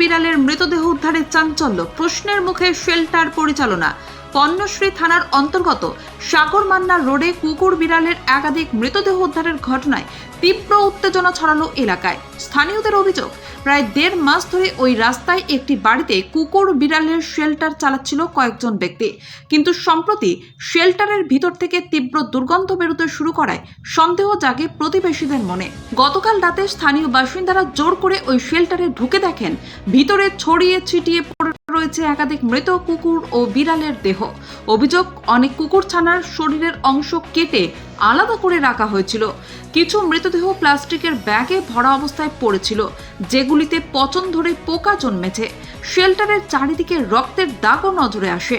বিড়ালের মৃতদেহ উদ্ধারে চাঞ্চল্য প্রশ্নের মুখে শেল্টার পরিচালনা। পণ্যশ্রী থানার অন্তর্গত সাগর মান্না রোডে কুকুর বিড়ালের একাধিক মৃতদেহ উদ্ধারের ঘটনায় তীব্র উত্তেজনা ছড়ালো এলাকায়। স্থানীয়দের অভিযোগ, প্রায় দেড় মাস ধরে ওই রাস্তায় একটি বাড়িতে কুকুর বিড়ালের শেল্টার চালাচ্ছিল কয়েকজন ব্যক্তি। কিন্তু সম্প্রতি শেল্টারের ভিতর থেকে তীব্র দুর্গন্ধ বেরোতে শুরু করায় সন্দেহ জাগে প্রতিবেশীদের মনে। গতকাল রাতে স্থানীয় বাসিন্দারা জোর করে ওই শেল্টারে ঢুকে দেখেন, ভিতরে ছড়িয়ে ছিটিয়ে রয়েছে একাধিক মৃত কুকুর ও বিড়ালের দেহ। অভিযোগ, অনেক কুকুর ছানার শরীরের অংশ কেটে আলাদা করে রাখা হয়েছিল। কিছু মৃতদেহ প্লাস্টিকের ব্যাগে ভরা অবস্থায় পড়েছিল, যেগুলিতে পচন ধরে পোকা জন্মেছে। শেল্টারের চারিদিকে রক্তের দাগও নজরে আসে।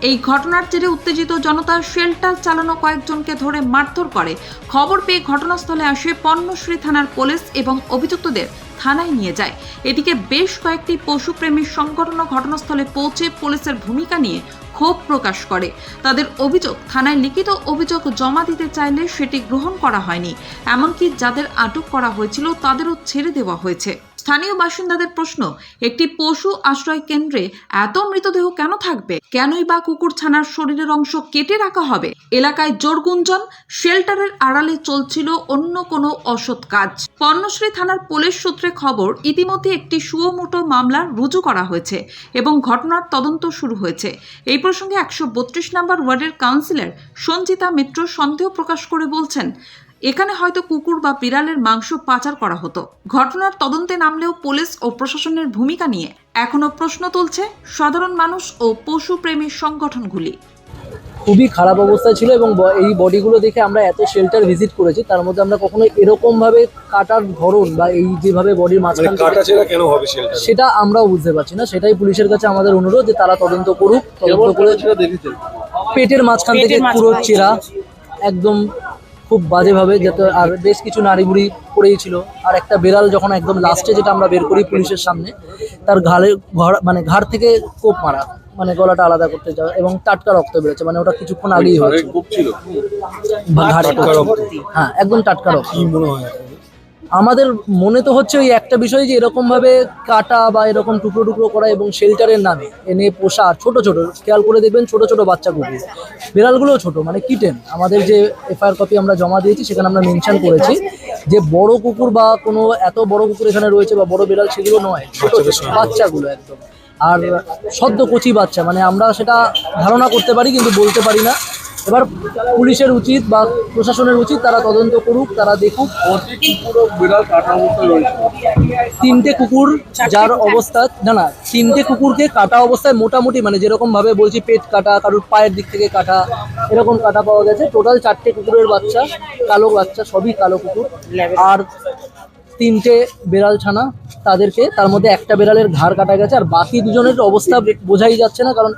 এই ঘটনার জেরে উত্তেজিত জনতা শেল্টার চালানো কয়েকজনকে ধরে মারধর করে। খবর পেয়ে ঘটনাস্থলে আসে পণ্যশ্রী থানার পুলিশ এবং অভিযুক্তদের থানায় নিয়ে যায়। এদিকে বেশ কয়েকটি পশুপ্রেমী সংগঠনও ঘটনাস্থলে পৌঁছে পুলিশের ভূমিকা নিয়ে ক্ষোভ প্রকাশ করে। তাদের অভিযোগ, থানায় লিখিত অভিযোগ জমা দিতে চাইলে সেটি গ্রহণ করা হয়নি। এমনকি যাদের আটক করা হয়েছিল, তাদেরও ছেড়ে দেওয়া হয়েছে। স্থানীয় বাসিন্দাদের প্রশ্ন, একটি পশু আশ্রয় কেন্দ্রে এত মৃতদেহ কেন থাকবে? কেনই বা কুকুর ছানার শরীরের অংশ কেটে রাখা হবে? এলাকায় জোর গুঞ্জন, শেল্টারের আড়ালে চলছিল অন্য কোনো অসৎ কাজ। পর্ণশ্রী থানার পুলিশ সূত্রে খবর, ইতিমধ্যে একটি সুয়মোটো মামলা রুজু করা হয়েছে এবং ঘটনার তদন্ত শুরু হয়েছে। এই প্রসঙ্গে একশো বত্রিশ নম্বর ওয়ার্ডের কাউন্সিলর সঞ্জিতা মিত্র সন্দেহ প্রকাশ করে বলছেন এখানে হয়তো কুকুর বা বিড়ালের মাংস পাচার করা হতো। ঘটনার তদন্তে নামলেও পুলিশ ও প্রশাসনের ভূমিকা নিয়ে এখনও প্রশ্ন তুলছে সাধারণ মানুষ ও পশুপ্রেমী সংগঠনগুলি। খুবই খারাপ অবস্থায় ছিল এবং এই বডিগুলো দেখে আমরা এত শেল্টার ভিজিট করেছি তার মধ্যে আমরা কখনো এরকম ভাবে কাটার ধরন বা এই যেভাবে বডির মানে মাঝখান থেকে- কাটা ছেঁড়া কেন হবে সেটা আমরাও বুঝতে পারছি না সেটাই পুলিশের কাছে আমাদের অনুরোধ যে তারা তদন্ত করুক তদন্ত করে পেটের মাঝখান থেকে পুরো চেরা একদম খুব বাজেভাবে যাতে আর বেশ কিছু নারী বুড়ি পড়েই ছিল। আর একটা বেড়াল যখন একদম লাস্টে যেটা আমরা বের করি পুলিশের সামনে তার ঘাড়ে ঘর মানে ঘাড় থেকে কোপ মারা মানে গলাটা আলাদা করতে যাওয়া এবং টাটকা রক্ত বেরোচ্ছে মানে ওটা কিছুক্ষণ আগেই হয়েছে। হ্যাঁ একদম টাটকা রক্ত। মনে হয়? আমাদের মনে তো হচ্ছে ওই একটা বিষয় যে এরকম ভাবে কাটা বা এরকম টুকরো টুকরো করা এবং শেল্টারের নামে এনে পোষা ছোট ছোট খেয়াল করে দেখবেন ছোট ছোট বাচ্চা কুকুর বিড়ালগুলোও ছোট মানে কিটেন। আমাদের যে এফআইআর কপি আমরা জমা দিয়েছি সেখানে আমরা মেনশন করেছি যে বড় কুকুর বা কোনো এত বড় কুকুর এখানে রয়েছে বা বড় বিড়াল সেগুলো নয় ছোট। বাচ্চাগুলো একদম। আর সদ্য কচি বাচ্চা মানে আমরা সেটা ধারণা করতে পারি কিন্তু বলতে পারি না। এবার পুলিশের উচিত বা প্রশাসনের উচিত তারা তদন্ত করুক, তারা দেখুক। তিনটে কুকুর যার অবস্থা, না না, তিনটে কুকুরকে কাটা অবস্থায় মোটামুটি মানে যেরকম ভাবে বলছি পেট কাটা, কারোর পায়ের দিক থেকে কাটা, এরকম কাটা পাওয়া গেছে। টোটাল চারটে কুকুরের বাচ্চা, কালো বাচ্চা, সবই কালো কুকুর। আর তিনটে বেড়াল ছানা, তাদেরকে, তার মধ্যে একটা বেড়ালের ঘাড় কাটা গেছে, আর বাকি দুজনের অবস্থা বোঝাই যাচ্ছে না, কারণ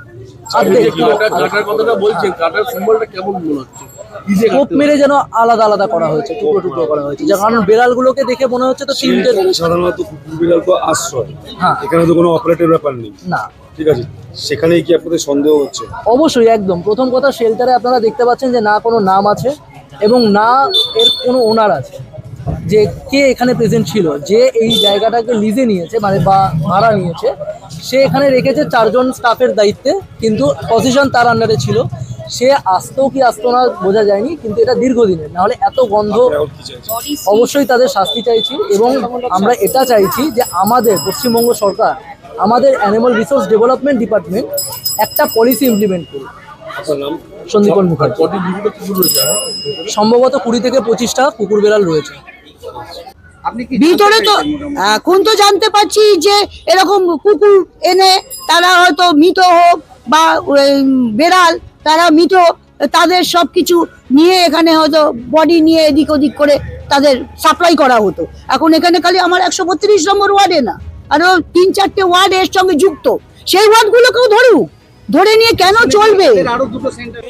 কোপ মেরে যেন আলাদা আলাদা করা হয়েছে টুকরো টুকরো করা হয়েছে। যার কারণ বেড়ালগুলোকে দেখে মনে হচ্ছে তো তিনটে সাধারণত কুকুর বিড়াল তো আশ্রয়। হ্যাঁ। এখানে তো কোনো অপারেটের ব্যাপার নেই। না। ঠিক আছে? সেখানেই কি আপনাদের সন্দেহ হচ্ছে? অবশ্যই একদম। প্রথম কথা শেল্টারে আপনারা দেখতে পাচ্ছেন যে না কোনো নাম আছে এবং না এর কোনো ওনার আছে। যে কে এখানে প্রেজেন্ট ছিল যে এই জায়গাটাকে লিজে নিয়েছে মানে বা ভাড়া নিয়েছে সে এখানে রেখেছে চারজন স্টাফের দায়িত্বে কিন্তু পজিশন তার আন্ডারে ছিল। সে আসতো কি আসতো না বোঝা যায়নি কিন্তু এটা দীর্ঘদিনের। নাহলে এত গন্ধ অবশ্যই তাদের শাস্তি চাইছি এবং আমরা এটা চাইছি যে আমাদের পশ্চিমবঙ্গ সরকার আমাদের অ্যানিমাল রিসোর্স ডেভেলপমেন্ট ডিপার্টমেন্ট একটা পলিসি ইমপ্লিমেন্ট করুক। সন্দীপন মুখার্জি। সম্ভবত কুড়ি থেকে পঁচিশটা কুকুর বেড়াল রয়েছে। ভিতরে তো এখন তো জানতে পারছি যে এরকম কুকুর এনে তারা হয়তো মৃত হোক বা বেড়াল তারা মৃত তাদের সব কিছু নিয়ে এখানে হয়তো বডি নিয়ে এদিক ওদিক করে তাদের সাপ্লাই করা হতো। এখন এখানে খালি আমার একশো বত্রিশ নম্বর ওয়ার্ডে না আরও তিন চারটে ওয়ার্ড এর সঙ্গে যুক্ত। সেই ওয়ার্ডগুলোকেও ধরুক ধরে নিয়ে কেন চলবে? আরও দুটো সেন্টার